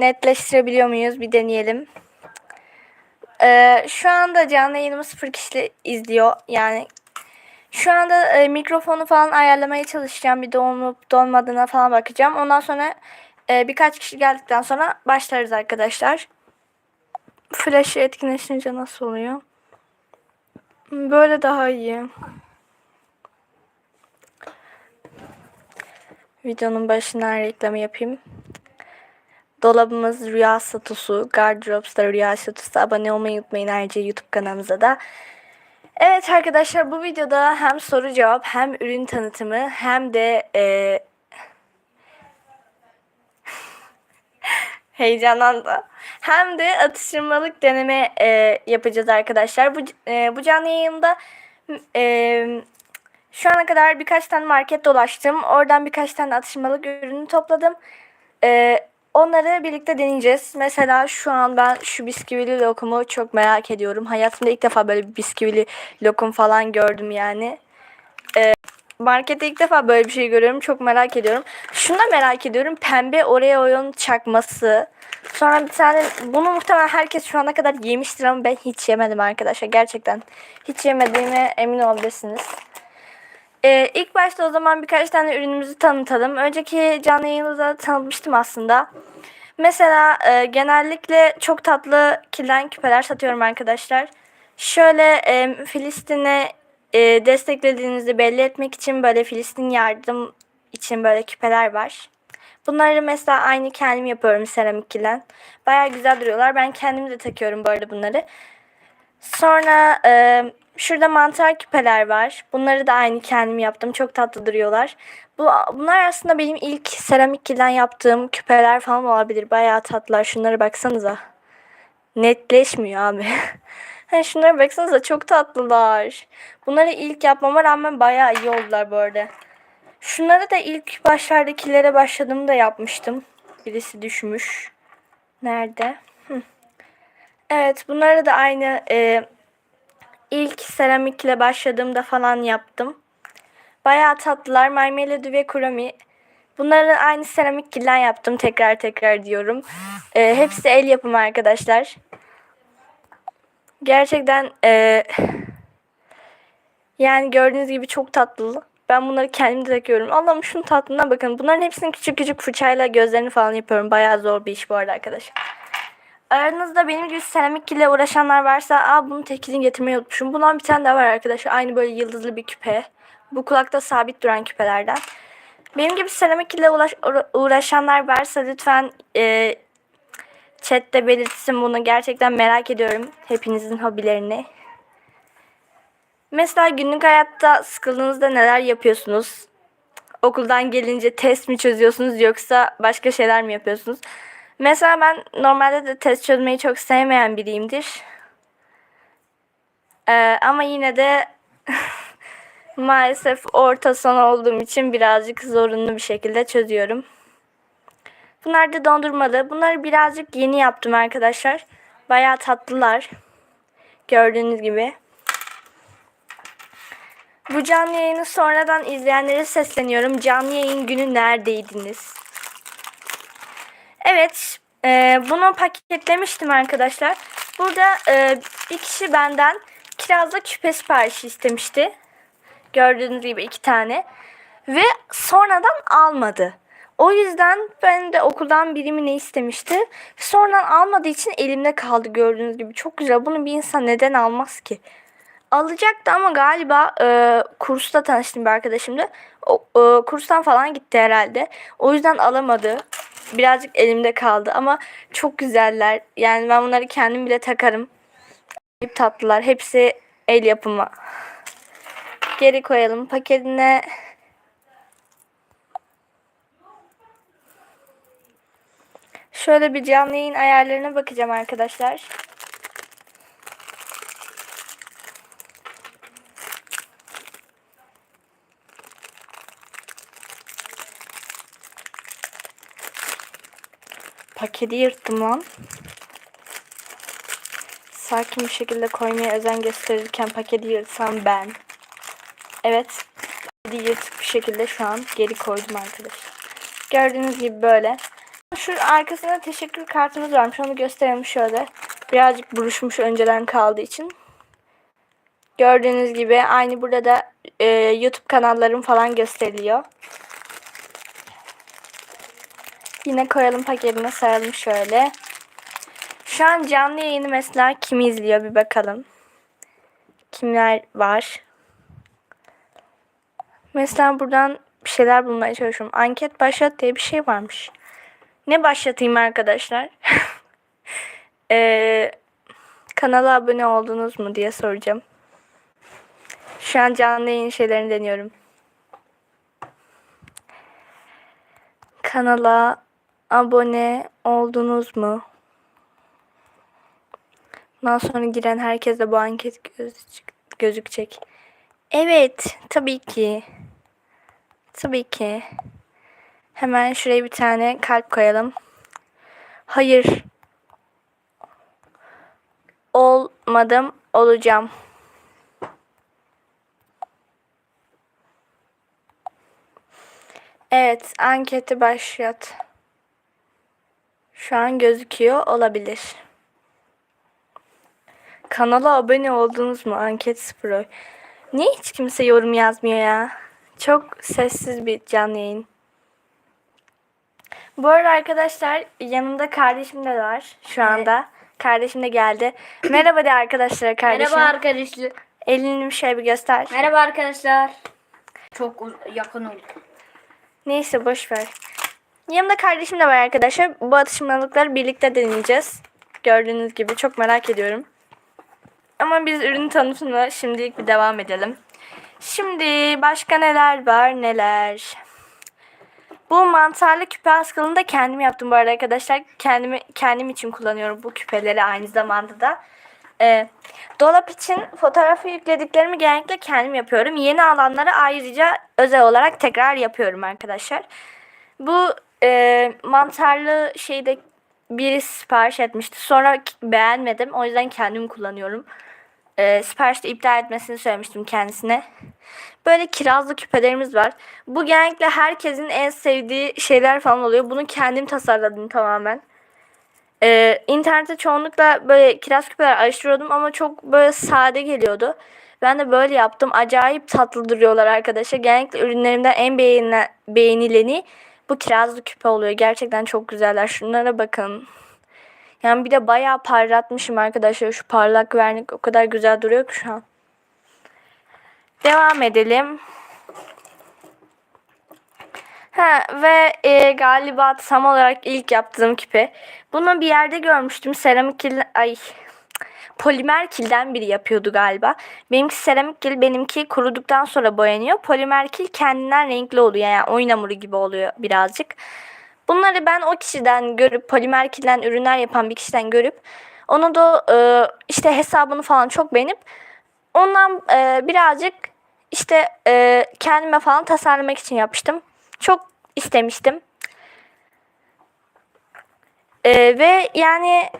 netleştirebiliyor muyuz? Bir deneyelim. Ee, şu anda canlı yayınımı sıfır kişi izliyor. Yani şu anda e, mikrofonu falan ayarlamaya çalışacağım. Bir dolmup dolmadığına falan bakacağım. Ondan sonra e, birkaç kişi geldikten sonra başlarız arkadaşlar. Flash'ı etkinleştirince nasıl oluyor? Böyle daha iyi. Videonun başına reklamı yapayım. Dolabımız Rüya Satusu, Gardırops'ta Rüya Satusu. Abone olmayı unutmayın ayrıca YouTube kanalımıza da. Evet arkadaşlar bu videoda hem soru cevap hem ürün tanıtımı hem de e, heyecanlandı. Hem de atıştırmalık deneme e, yapacağız arkadaşlar. Bu e, bu canlı yayında e, şu ana kadar birkaç tane market dolaştım. Oradan birkaç tane atıştırmalık ürünü topladım. E, onları birlikte deneyeceğiz. Mesela şu an ben şu bisküvili lokumu çok merak ediyorum. Hayatımda ilk defa böyle bir bisküvili lokum falan gördüm yani. Markette ilk defa böyle bir şey görüyorum. Çok merak ediyorum. Şunu da merak ediyorum. Pembe Oreo'nun çakması. Sonra bir tane bunu muhtemelen herkes şu ana kadar yemiştir ama ben hiç yemedim arkadaşlar. Gerçekten hiç yemediğime emin olabilirsiniz. Ee, ilk başta o zaman birkaç tane ürünümüzü tanıtalım. Önceki canlı yayınımızda tanıtmıştım aslında. Mesela e, genellikle çok tatlı kirlen küpeler satıyorum arkadaşlar. Şöyle e, Filistin'e e, desteklediğinizi belli etmek için böyle Filistin yardım için böyle küpeler var. Bunları mesela aynı kendim yapıyorum seramik kilen. Baya güzel duruyorlar. Ben kendim de takıyorum bu arada bunları. Sonra e, şurada mantar küpeler var. Bunları da aynı kendim yaptım. Çok tatlı duruyorlar. Bu, bunlar aslında benim ilk seramik kilden yaptığım küpeler falan olabilir. Bayağı tatlılar. Şunlara baksanıza. Netleşmiyor abi. Ha, şunlara baksanıza çok tatlılar. Bunları ilk yapmama rağmen bayağı iyi oldular bu arada. Şunları da ilk başlardakilere başladığımda yapmıştım. Birisi düşmüş. Nerede? Hı. Evet bunları da aynı e, ilk seramikle başladığımda falan yaptım. Bayağı tatlılar. Marmeladü ve kurami. Bunları aynı seramik kilden yaptım tekrar tekrar diyorum. E, hepsi el yapımı arkadaşlar. Gerçekten e, yani gördüğünüz gibi çok tatlı. Ben bunları kendim de takıyorum. Allah'ım şunun tatlılığına bakın. Bunların hepsini küçük küçük fırçayla gözlerini falan yapıyorum. Bayağı zor bir iş bu arada arkadaşlar. Aranızda benim gibi seramik ile uğraşanlar varsa aa bunu tekilini getirmeyi unutmuşum. Bundan bir tane daha var arkadaşlar. Aynı böyle yıldızlı bir küpe. Bu kulakta sabit duran küpelerden. Benim gibi seramik ile uğraş, uğraşanlar varsa lütfen e, chatte belirtsin bunu. Gerçekten merak ediyorum hepinizin hobilerini. Mesela günlük hayatta sıkıldığınızda neler yapıyorsunuz? Okuldan gelince test mi çözüyorsunuz yoksa başka şeyler mi yapıyorsunuz? Mesela ben normalde de test çözmeyi çok sevmeyen biriyimdir. Ee, ama yine de maalesef orta son olduğum için birazcık zorunlu bir şekilde çözüyorum. Bunlar da dondurmalı. Bunları birazcık yeni yaptım arkadaşlar. Bayağı tatlılar. Gördüğünüz gibi. Bu canlı yayını sonradan izleyenlere sesleniyorum. Canlı yayın günü neredeydiniz? Evet. E, bunu paketlemiştim arkadaşlar. Burada e, bir kişi benden kirazla küpe siparişi istemişti. Gördüğünüz gibi iki tane. Ve sonradan almadı. O yüzden ben de okuldan birimi ne istemişti. Sonradan almadığı için elimde kaldı gördüğünüz gibi. Çok güzel. Bunu bir insan neden almaz ki? Alacaktı ama galiba e, kursta tanıştım bir arkadaşımla. O, e, kurstan falan gitti herhalde. O yüzden alamadı. Birazcık elimde kaldı ama çok güzeller. Yani ben bunları kendim bile takarım. Hep tatlılar. Hepsi el yapımı. Geri koyalım paketine. Şöyle bir canlı yayın ayarlarına bakacağım arkadaşlar. Paketi yırttım lan. Sakin bir şekilde koymaya özen gösterirken paketi yırtsam ben. Evet. Paketi yırtık bir şekilde şu an geri koydum arkadaşlar. Gördüğünüz gibi böyle. şu arkasında teşekkür kartımız varmış. Onu gösterelim şöyle. Birazcık buruşmuş önceden kaldığı için. Gördüğünüz gibi aynı burada da e, YouTube kanallarım falan gösteriliyor. Yine koyalım paketine saralım şöyle. Şu an canlı yayını mesela kim izliyor bir bakalım. Kimler var? Mesela buradan bir şeyler bulmaya çalışıyorum. Anket başlat diye bir şey varmış. Ne başlatayım arkadaşlar? Ee, kanala abone oldunuz mu diye soracağım. Şu an canlı yayın şeylerini deniyorum. Kanala abone oldunuz mu? Ondan sonra giren herkese bu anket gözük- gözükecek. Evet, tabii ki. Tabii ki. Hemen şuraya bir tane kalp koyalım. Hayır. Olmadım, olacağım. Evet, anketi başlat. Şu an gözüküyor olabilir. Kanala abone oldunuz mu? Anket oy. Niye hiç kimse yorum yazmıyor ya? Çok sessiz bir canlı yayın. Bu arada arkadaşlar yanımda kardeşim de var şu anda. Kardeşim de geldi. Merhaba de arkadaşlara kardeşim. Merhaba arkadaşlar. Elini bir şöyle bir göster. Merhaba arkadaşlar. Çok yakın oldu. Neyse boş ver. Yanımda kardeşim de var arkadaşlar. Bu atıştırmalıkları birlikte deneyeceğiz. Gördüğünüz gibi çok merak ediyorum. Ama biz ürün tanıtımına şimdilik bir devam edelim. Şimdi başka neler var neler. Bu mantarlı küpe askılını da kendim yaptım bu arada arkadaşlar. Kendimi, kendim için kullanıyorum bu küpeleri aynı zamanda da. Ee, dolap için fotoğrafı yüklediklerimi genellikle kendim yapıyorum. Yeni alanları ayrıca özel olarak tekrar yapıyorum arkadaşlar. Bu e, mantarlı şeyde biri sipariş etmişti. Sonra beğenmedim. O yüzden kendim kullanıyorum. E, siparişte iptal etmesini söylemiştim kendisine. Böyle kirazlı küpelerimiz var. Bu genellikle herkesin en sevdiği şeyler falan oluyor. Bunu kendim tasarladım tamamen. Ee, internette çoğunlukla böyle kiraz küpeler araştırıyordum ama çok böyle sade geliyordu. Ben de böyle yaptım. Acayip tatlı duruyorlar arkadaşlar. Genellikle ürünlerimden en beğenilen, beğenileni bu kirazlı küpe oluyor. Gerçekten çok güzeller. Şunlara bakın. Yani bir de bayağı parlatmışım arkadaşlar. Şu parlak vernik o kadar güzel duruyor ki şu an. Devam edelim. Ha ve e, galiba tam olarak ilk yaptığım küpe. Bunu bir yerde görmüştüm. Seramik ay polimer kilden biri yapıyordu galiba. Benimki seramik kil, benimki kuruduktan sonra boyanıyor. Polimer kil kendinden renkli oluyor. Yani oyun hamuru gibi oluyor birazcık. Bunları ben o kişiden görüp polimer kilden ürünler yapan bir kişiden görüp onu da e, işte hesabını falan çok beğenip ondan e, birazcık işte e, kendime falan tasarlamak için yapmıştım. Çok istemiştim. E, ve yani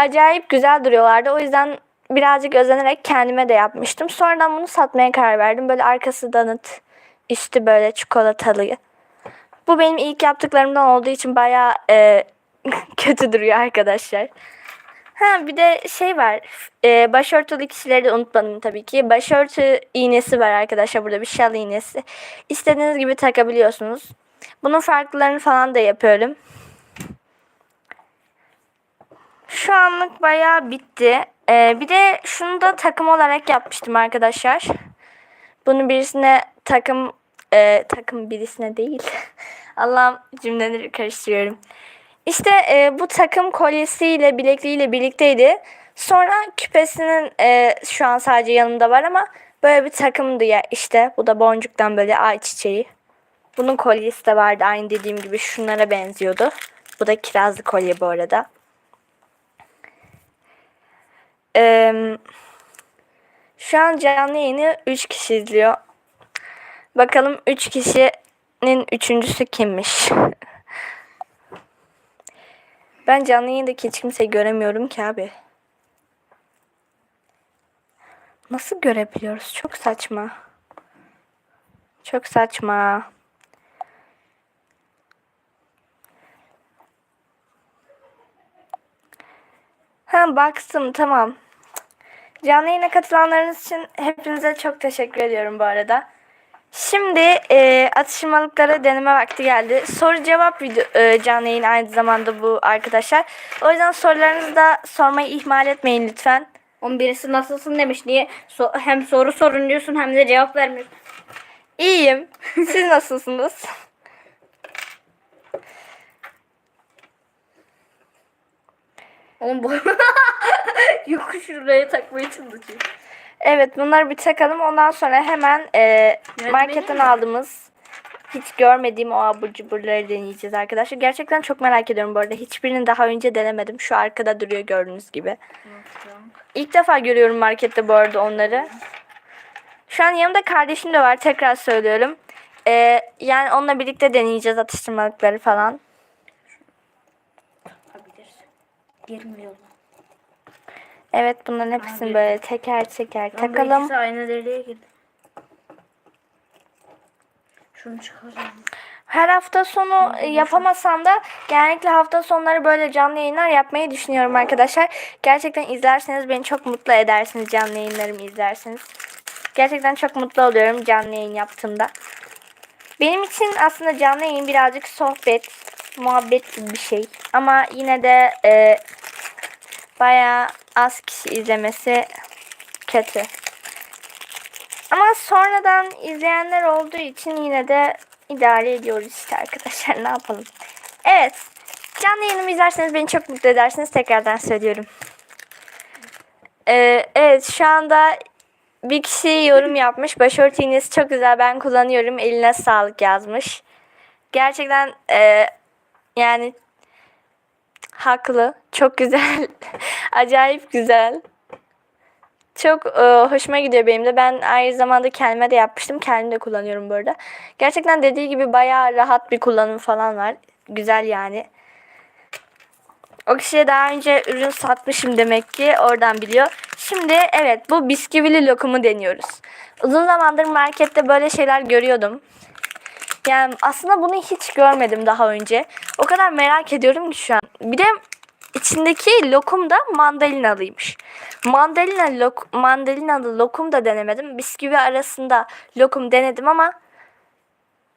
acayip güzel duruyorlardı. O yüzden birazcık özenerek kendime de yapmıştım. Sonradan bunu satmaya karar verdim. Böyle arkası donut, üstü böyle çikolatalı. Bu benim ilk yaptıklarımdan olduğu için bayağı e, kötü duruyor arkadaşlar. Ha bir de şey var. E, başörtülü kişileri de unutmadım tabii ki. Başörtü iğnesi var arkadaşlar burada bir şal iğnesi. İstediğiniz gibi takabiliyorsunuz. Bunun farklılarını falan da yapıyorum. Şu anlık bayağı bitti. E, bir de şunu da takım olarak yapmıştım arkadaşlar. Bunu birisine takım e, takım birisine değil. Allah'ım cümleleri karıştırıyorum. İşte e, bu takım kolyesiyle bilekliğiyle birlikteydi. Sonra küpesinin e, şu an sadece yanımda var ama böyle bir takımdı ya işte. Bu da boncuktan böyle ay çiçeği. Bunun kolyesi de vardı aynı dediğim gibi şunlara benziyordu. Bu da kirazlı kolye bu arada. Ee, şu an canlı yayını 3 kişi izliyor. Bakalım 3 kişinin üçüncüsü kimmiş? Ben canlı yayındaki hiç kimseyi göremiyorum ki abi. Nasıl görebiliyoruz? Çok saçma. Çok saçma. Ha baktım tamam. Canlı yayına katılanlarınız için hepinize çok teşekkür ediyorum bu arada. Şimdi e, atıştırmalıkları deneme vakti geldi. Soru cevap video e, canlı yayın aynı zamanda bu arkadaşlar. O yüzden sorularınızı da sormayı ihmal etmeyin lütfen. Onun birisi nasılsın demiş. Niye So- hem soru sorun diyorsun hem de cevap vermiyorsun. İyiyim. Siz nasılsınız? Oğlum bu yok şuraya takmaya çalışıyor. Evet bunları bir takalım. Ondan sonra hemen e, marketten aldığımız hiç görmediğim o abur cuburları deneyeceğiz arkadaşlar. Gerçekten çok merak ediyorum bu arada. Hiçbirini daha önce denemedim. Şu arkada duruyor gördüğünüz gibi. İlk defa görüyorum markette bu arada onları. Şu an yanımda kardeşim de var. Tekrar söylüyorum. E, yani onunla birlikte deneyeceğiz atıştırmalıkları falan. Olabilir. Girmiyor. Evet bunların hepsini Abi. böyle teker teker Ama takalım. ikisi aynı deliğe girdi. Şunu çıkaralım. Her hafta sonu yapamasam da genellikle hafta sonları böyle canlı yayınlar yapmayı düşünüyorum arkadaşlar. Gerçekten izlerseniz beni çok mutlu edersiniz canlı yayınlarımı izlerseniz. Gerçekten çok mutlu oluyorum canlı yayın yaptığımda. Benim için aslında canlı yayın birazcık sohbet, muhabbet gibi bir şey. Ama yine de e, bayağı az kişi izlemesi kötü. Ama sonradan izleyenler olduğu için yine de idare ediyoruz işte arkadaşlar ne yapalım. Evet. Canlı yayınımı izlerseniz beni çok mutlu edersiniz. Tekrardan söylüyorum. Ee, evet şu anda bir kişi yorum yapmış. Başörtü iğnesi çok güzel ben kullanıyorum. Eline sağlık yazmış. Gerçekten e, yani haklı. Çok güzel. Acayip güzel. Çok e, hoşuma gidiyor benim de. Ben aynı zamanda kendime de yapmıştım. Kendim de kullanıyorum bu arada. Gerçekten dediği gibi bayağı rahat bir kullanım falan var. Güzel yani. O kişiye daha önce ürün satmışım demek ki oradan biliyor. Şimdi evet bu bisküvili lokumu deniyoruz. Uzun zamandır markette böyle şeyler görüyordum. Yani aslında bunu hiç görmedim daha önce. O kadar merak ediyorum ki şu an. Bir de içindeki lokum da mandalinalıymış. Mandalina lok mandalinalı lokum da denemedim. Bisküvi arasında lokum denedim ama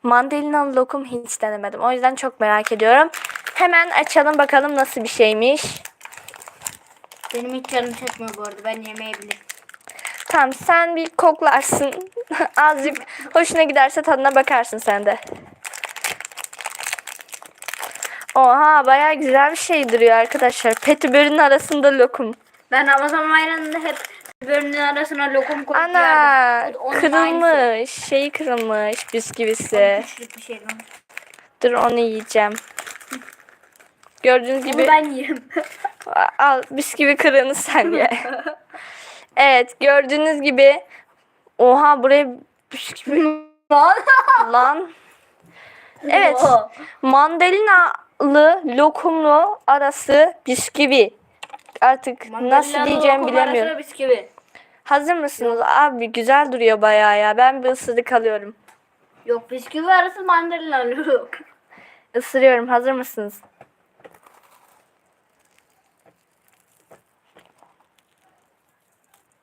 mandalinalı lokum hiç denemedim. O yüzden çok merak ediyorum. Hemen açalım bakalım nasıl bir şeymiş. Benim hiç canım çekmiyor bu arada. Ben yemeyebilirim. Tamam sen bir koklarsın. Azıcık hoşuna giderse tadına bakarsın sen de. Oha bayağı güzel bir şey duruyor arkadaşlar. Petibörün arasında lokum. Ben Ramazan bayramında hep biberinin arasına lokum koyup Ana yerdim. Onun aynısı. kırılmış. Şeyi kırılmış bisküvisi. Şey. Dur onu yiyeceğim. Gördüğünüz Bunu gibi ben yerim. al bisküvi kırığını sen ye. evet gördüğünüz gibi oha buraya bisküvi Lan. lan. Evet. Oha. Mandalinalı lokumlu arası bisküvi. Artık nasıl Mandalinalı diyeceğim bilemiyorum. bisküvi. Hazır mısınız? Abi güzel duruyor bayağı ya. Ben bir ısırık alıyorum. Yok bisküvi arası mandalina lokum. Isırıyorum. Hazır mısınız?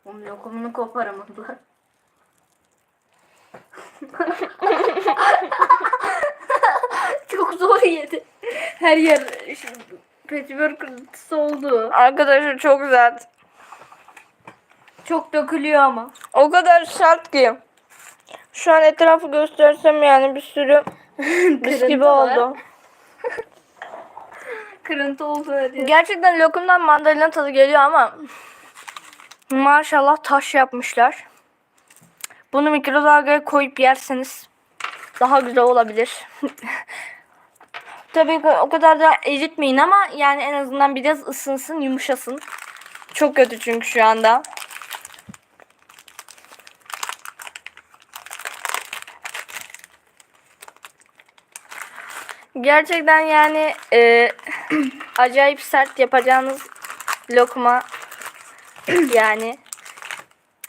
Onun lokumunu koparamadılar. Çok zor yedi. Her yer petibör kırıntısı oldu. Arkadaşlar çok güzel. Çok dökülüyor ama. O kadar sert ki. Şu an etrafı göstersem yani bir sürü Kırıntı var. oldu. Kırıntı oldu hadi. Gerçekten lokumdan mandalina tadı geliyor ama maşallah taş yapmışlar. Bunu mikrodalgaya koyup yerseniz daha güzel olabilir. Tabii ki o kadar da eritmeyin ama yani en azından biraz ısınsın, yumuşasın. Çok kötü çünkü şu anda. Gerçekten yani e, acayip sert yapacağınız lokma yani.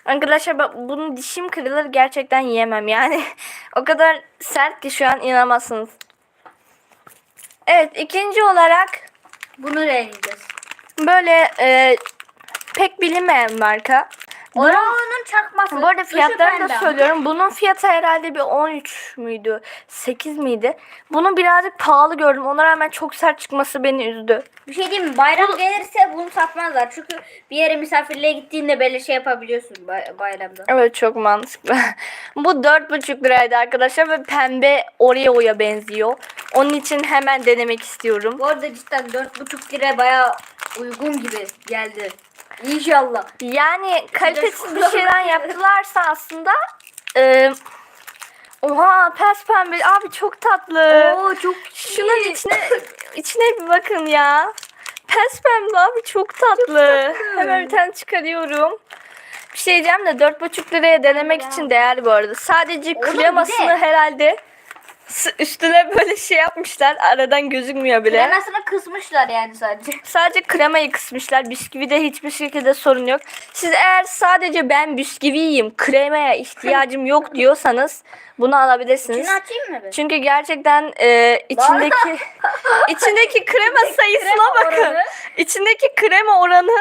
Arkadaşlar bak bunun dişim kırılır gerçekten yiyemem yani. o kadar sert ki şu an inanamazsınız. Evet ikinci olarak Bunu deneyeceğiz. Böyle e, pek bilinmeyen marka. Oreo'nun çakması. Bu arada fiyatlarını da söylüyorum. Bunun fiyatı herhalde bir 13 müydü? 8 miydi? Bunu birazcık pahalı gördüm. Ona rağmen çok sert çıkması beni üzdü. Bir şey diyeyim mi? Bayram gelirse bunu satmazlar. Çünkü bir yere misafirliğe gittiğinde böyle şey yapabiliyorsun bay- bayramda. Evet çok mantıklı. Bu 4,5 liraydı arkadaşlar ve pembe Oreo'ya benziyor. Onun için hemen denemek istiyorum. Bu arada cidden 4,5 lira baya uygun gibi geldi. İnşallah. Yani kalitesiz bir şeyden yaptılarsa aslında e, Oha pes pembe. Abi çok tatlı. Oo çok Şunun içine içine bir bakın ya. Pes pembe abi çok tatlı. Hemen bir tane çıkarıyorum. Bir şey diyeceğim de 4,5 liraya denemek için değer bu arada. Sadece Oğlum kremasını de- herhalde s- üstüne böyle şey yapmışlar. Aradan gözükmüyor bile. Kremasını kısmışlar yani sadece. Sadece kremayı kısmışlar. Bisküvide hiçbir şekilde sorun yok. Siz eğer sadece ben bisküviyim, kremaya ihtiyacım yok diyorsanız bunu alabilirsiniz. Şunu açayım mı ben? Çünkü gerçekten e, içindeki içindeki krema sayısına Krema bakın. oranı. İçindeki krema oranı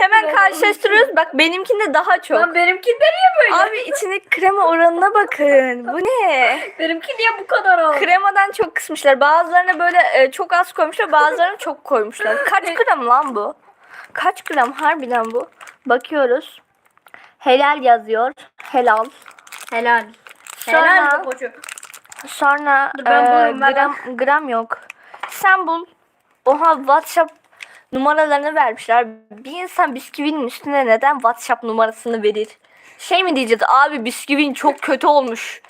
hemen karşılaştırıyoruz. Bak benimkinde daha çok. Lan benimki de niye böyle? Abi içindeki krema oranına bakın. Bu ne? Benimki niye bu kadar oldu? Kremadan çok kısmışlar. Bazılarına böyle e, çok az koymuşlar, bazılarına çok koymuşlar. Kaç gram lan bu? Kaç gram harbiden bu? Bakıyoruz. Helal yazıyor. Helal. Helal. Sonra- Helal. Sonra Dur ben e, bulurum, ben gram, gram yok. Sen bul. Oha WhatsApp numaralarını vermişler. Bir insan bisküvinin üstüne neden WhatsApp numarasını verir? Şey mi diyeceğiz? Abi bisküvin çok kötü olmuş.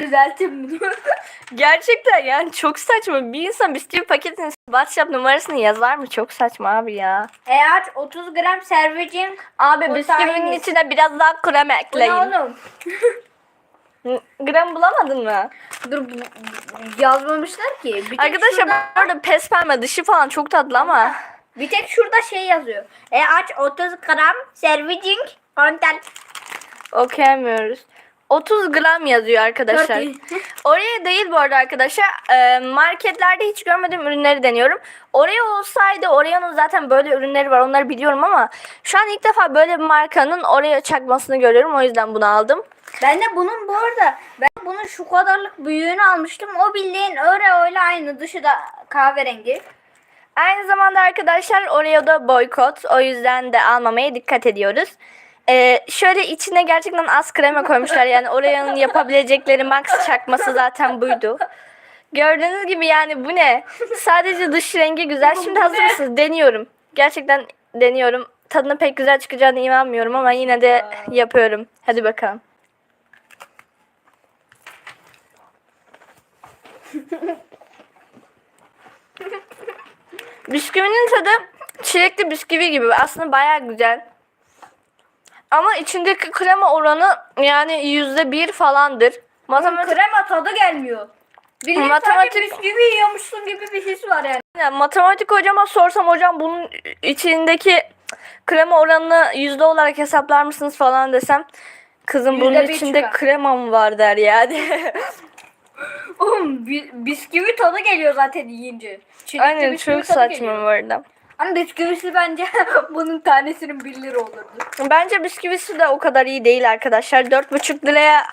Düzelteyim bunu. Gerçekten yani çok saçma. Bir insan bisküvi paketinin WhatsApp numarasını yazar mı? Çok saçma abi ya. e aç 30 gram servicim. Abi bisküvinin içine biraz daha krem Bu ne ekleyin. oğlum? Gram bulamadın mı? Dur bu- yazmamışlar ki. Bir tek Arkadaşlar şurada, bu arada pes pembe dışı falan çok tatlı ama. bir tek şurada şey yazıyor. E aç 30 gram servicing content. Okuyamıyoruz. 30 gram yazıyor arkadaşlar. Oraya değil bu arada arkadaşlar. Ee, marketlerde hiç görmediğim ürünleri deniyorum. Oraya olsaydı Oreo'nun zaten böyle ürünleri var onları biliyorum ama şu an ilk defa böyle bir markanın Oreo çakmasını görüyorum. O yüzden bunu aldım. Ben de bunun bu arada ben bunun şu kadarlık büyüğünü almıştım. O bildiğin Oreo ile aynı. Dışı da kahverengi. Aynı zamanda arkadaşlar Oreo'da boykot. O yüzden de almamaya dikkat ediyoruz. Ee, şöyle içine gerçekten az krema koymuşlar. Yani Oreo'nun yapabilecekleri max çakması zaten buydu. Gördüğünüz gibi yani bu ne? Sadece dış rengi güzel. Şimdi hazır mısınız? Deniyorum. Gerçekten deniyorum. Tadının pek güzel çıkacağını inanmıyorum ama yine de yapıyorum. Hadi bakalım. Bisküvinin tadı çilekli bisküvi gibi. Aslında baya güzel. Ama içindeki krema oranı yani yüzde bir falandır. Matematik, Krema tadı gelmiyor. Bildiğin Matematik- sanki bisküvi yiyormuşsun gibi bir his var yani. yani matematik hocama sorsam hocam bunun içindeki krema oranını yüzde olarak hesaplar mısınız falan desem kızım Yüzde bunun içinde çıkar. krema mı var der yani. Oğlum bi- bisküvi tadı geliyor zaten yiyince. Çilekli Aynen çok saçma bu arada. Ama bisküvisi bence bunun tanesinin 1 lira olurdu. Bence bisküvisi de o kadar iyi değil arkadaşlar. 4,5 liraya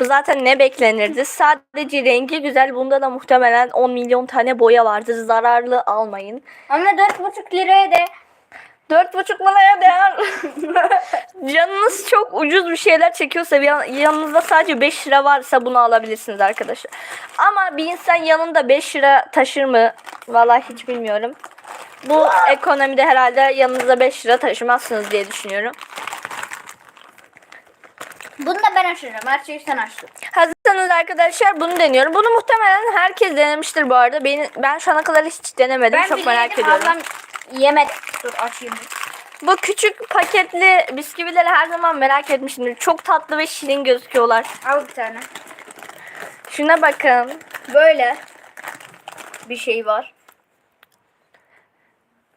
zaten ne beklenirdi? Sadece rengi güzel. Bunda da muhtemelen 10 milyon tane boya vardır. Zararlı almayın. Ama 4,5 liraya da 4,5 liraya değer. Canınız çok ucuz bir şeyler çekiyorsa yan- yanınızda sadece 5 lira varsa bunu alabilirsiniz arkadaşlar. Ama bir insan yanında 5 lira taşır mı? Vallahi hiç bilmiyorum. Bu ekonomide herhalde yanınıza 5 lira taşımazsınız diye düşünüyorum. bunu da ben açarım. Her şeyi sen açtın. Hazırsanız arkadaşlar bunu deniyorum. Bunu muhtemelen herkes denemiştir bu arada. Beni, ben şu ana kadar hiç denemedim. Ben Çok merak ediyorum. ablam yemedi. Dur açayım. Bu küçük paketli bisküvileri her zaman merak etmişimdir. Çok tatlı ve şirin gözüküyorlar. Al bir tane. Şuna bakın. Böyle bir şey var.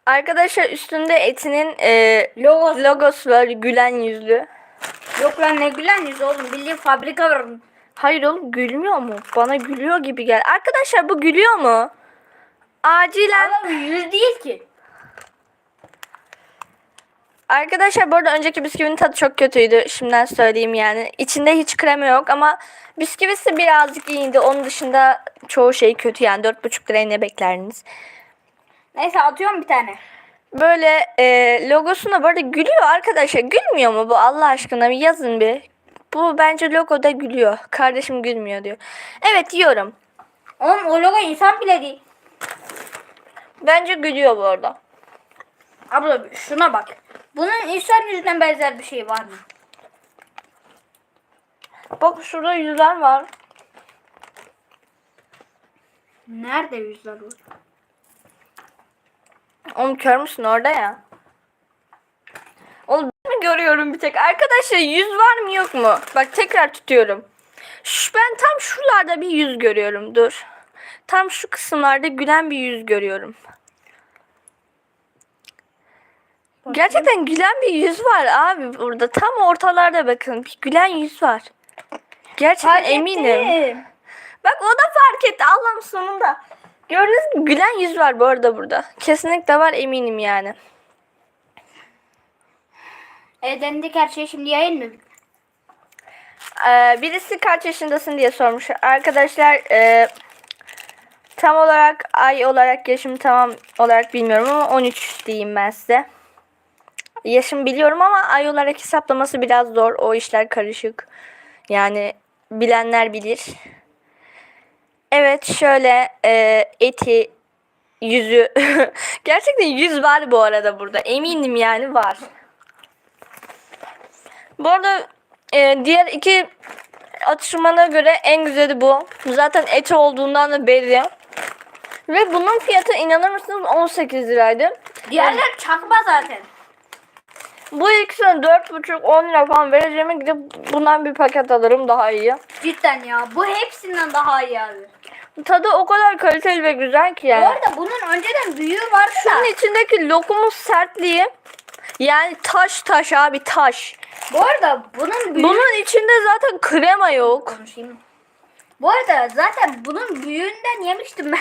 Arkadaşlar üstünde etinin e, Logo. logosu var gülen yüzlü. Yok lan ne gülen yüz oğlum. Bildiğin fabrika var. Hayır oğlum gülmüyor mu? Bana gülüyor gibi gel. Arkadaşlar bu gülüyor mu? Acilen Ama yüz değil ki. Arkadaşlar bu arada önceki bisküvinin tadı çok kötüydü. Şimdiden söyleyeyim yani. İçinde hiç krema yok ama bisküvisi birazcık iyiydi. Onun dışında çoğu şey kötü yani. 4,5 liraya ne beklerdiniz? Neyse atıyorum bir tane. Böyle e, logosuna bu arada gülüyor arkadaşlar. Gülmüyor mu bu Allah aşkına bir yazın bir. Bu bence logoda gülüyor. Kardeşim gülmüyor diyor. Evet yiyorum. Oğlum o logo insan bile değil. Bence gülüyor bu arada. Abla şuna bak. Bunun insan yüzünden benzer bir şey var mı? Bak şurada yüzler var. Nerede yüzler var? Oğlum kör müsün orada ya? Oğlum ben mi görüyorum bir tek? Arkadaşlar yüz var mı yok mu? Bak tekrar tutuyorum. Şu, ben tam şuralarda bir yüz görüyorum. Dur. Tam şu kısımlarda gülen bir yüz görüyorum. Gerçekten gülen bir yüz var abi burada. Tam ortalarda bakın. Bir gülen yüz var. Gerçekten eminim. ettim. Bak o da fark etti Allah'ım sonunda. Gördünüz mü? Gülen yüz var bu arada burada. Kesinlikle var eminim yani. E denedik her şey şimdi yayın mı? Ee, birisi kaç yaşındasın diye sormuş. Arkadaşlar e, tam olarak ay olarak yaşım tam olarak bilmiyorum ama 13 diyeyim ben size. Yaşım biliyorum ama ay olarak hesaplaması biraz zor. O işler karışık. Yani bilenler bilir. Evet şöyle e, eti yüzü gerçekten yüz var bu arada burada eminim yani var. Bu arada e, diğer iki atıştırmalara göre en güzeli bu. Zaten eti olduğundan da belli. Ve bunun fiyatı inanır mısınız 18 liraydı. Diğerler çakma zaten. Bu ikisine 4,5-10 lira falan vereceğime gidip bundan bir paket alırım daha iyi. Cidden ya. Bu hepsinden daha iyi abi. Tadı o kadar kaliteli ve güzel ki Bu yani. arada bunun önceden büyüğü vardı Şunun da. içindeki lokumun sertliği yani taş taş abi taş. Bu arada bunun büyüğü... Bunun içinde zaten krema yok. Konuşayım. Bu arada zaten bunun büyüğünden yemiştim ben.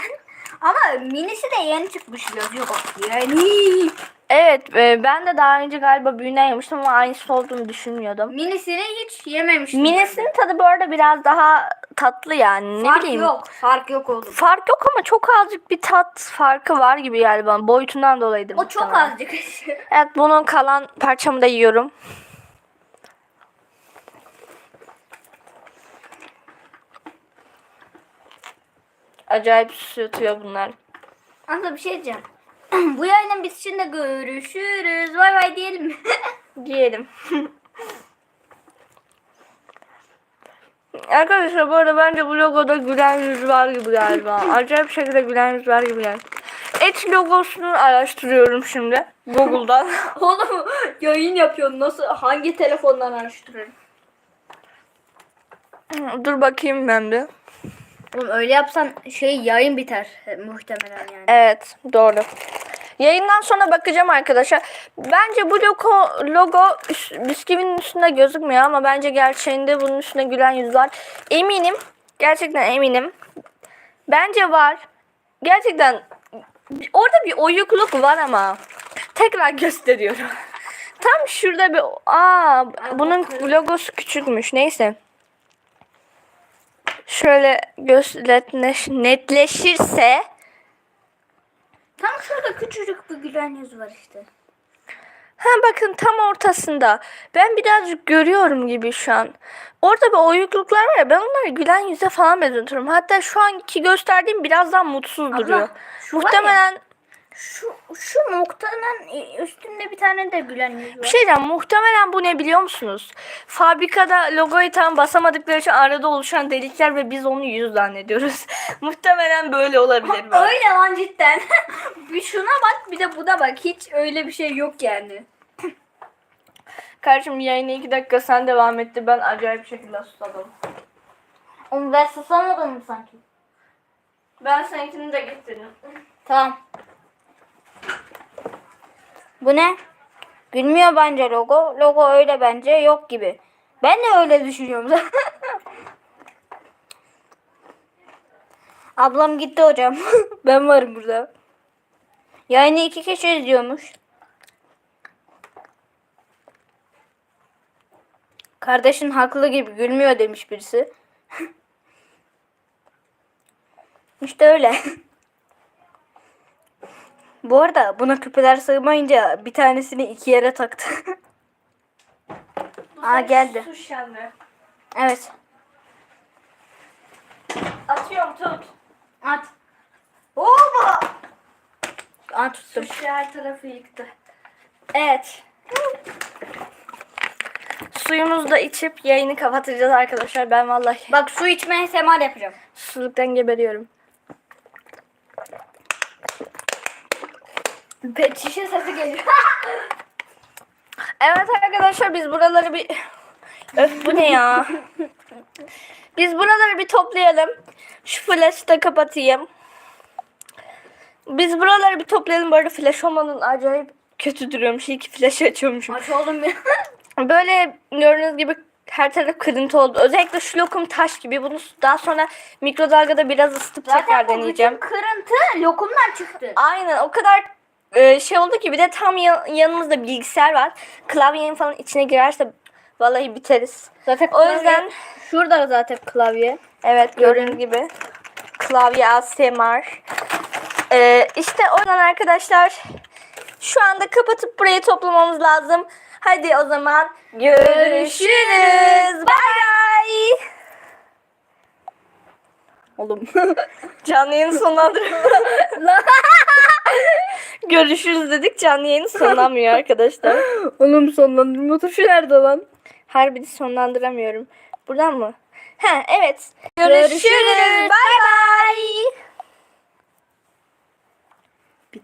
Ama minisi de yeni çıkmış yazıyor bak. Yani. Evet e, ben de daha önce galiba büyüğünden yemiştim ama aynısı olduğunu düşünmüyordum. Minisini hiç yememiştim. Minesinin tadı bu arada biraz daha tatlı yani ne Fark bileyim. yok. Fark yok oğlum. Fark yok ama çok azıcık bir tat farkı var gibi galiba. Boyutundan dolayıdır. O çok muhtemelen. azıcık. Evet bunun kalan parçamı da yiyorum. Acayip sütüyor bunlar. Abla bir şey diyeceğim. Bu yayının bitişinde görüşürüz. Bay bay diyelim mi? Diyelim. Arkadaşlar bu arada bence bu logoda gülen yüz var gibi galiba. Acayip şekilde gülen yüz var gibi yani. Et logosunu araştırıyorum şimdi. Google'dan. Oğlum yayın yapıyorsun. Nasıl? Hangi telefondan araştırıyorum? Dur bakayım ben bir. Oğlum öyle yapsan şey yayın biter muhtemelen yani. Evet doğru. Yayından sonra bakacağım arkadaşlar. Bence bu logo, logo bisküvinin üstünde gözükmüyor ama bence gerçeğinde bunun üstünde gülen yüz var. Eminim. Gerçekten eminim. Bence var. Gerçekten orada bir oyukluk var ama. Tekrar gösteriyorum. Tam şurada bir... Aa, bunun logosu küçükmüş. Neyse. Şöyle göz netleş, netleşirse Tam şurada küçücük bir gülen yüz var işte. Ha bakın tam ortasında. Ben birazcık görüyorum gibi şu an. Orada bir oyukluklar var ya ben onları gülen yüze falan benzetiyorum. Hatta şu anki gösterdiğim biraz daha mutsuz Abla, duruyor. şu var Muhtemelen Şu şu noktanın üstünde bir tane de gülen yüz var. bir şey diyeceğim. Muhtemelen bu ne biliyor musunuz? Fabrikada logoyu tam basamadıkları için arada oluşan delikler ve biz onu yüz zannediyoruz. Muhtemelen böyle olabilir. bak. Öyle lan cidden. bir şuna bak bir de buna bak. Hiç öyle bir şey yok yani. Kardeşim yayını iki dakika sen devam etti. Ben acayip şekilde susadım. Oğlum ben susamadım sanki? Ben seninkini de getirdim. Tamam. Bu ne? Gülmüyor bence logo. Logo öyle bence yok gibi. Ben de öyle düşünüyorum. Ablam gitti hocam. ben varım burada. Yayını iki kişi izliyormuş. Kardeşin haklı gibi gülmüyor demiş birisi. İşte öyle. Bu arada buna küpeler sığmayınca bir tanesini iki yere taktı. Aa geldi. Su şenli. Evet. Atıyorum tut. At. Oba! Aa tuttum. Su her tarafı yıktı. Evet. Suyumuzu da içip yayını kapatacağız arkadaşlar. Ben vallahi Bak su içmeye semar yapacağım. susuzluktan geberiyorum. Pet şişe sesi geliyor. Evet arkadaşlar biz buraları bir... Öf bu ne ya? Biz buraları bir toplayalım. Şu flaşı da kapatayım. Biz buraları bir toplayalım. Bu arada flash olmadan acayip kötü duruyormuş. İyi ki flaşı açıyormuşum. Aç oğlum bir. Böyle gördüğünüz gibi her taraf kırıntı oldu. Özellikle şu lokum taş gibi. Bunu daha sonra mikrodalgada biraz ısıtıp tekrar Zaten bu deneyeceğim. bütün kırıntı lokumdan çıktı. Aynen o kadar e, şey oldu ki bir de tam ya- yanımızda bilgisayar var. Klavyenin falan içine girerse vallahi biteriz. Zaten O yüzden şurada zaten klavye. evet gördüğünüz gibi klavye ASMR. E, işte o yüzden arkadaşlar şu anda kapatıp burayı toplamamız lazım. Hadi o zaman görüşürüz. Bye bye. Oğlum. Canlı yayını sonlandırıyor. Görüşürüz dedik canlı yayını sonlanmıyor arkadaşlar. Oğlum sonlandırma tuşu nerede lan? Harbiden sonlandıramıyorum. Buradan mı? Ha evet. Görüşürüz. Görüşürüz. Bye bye.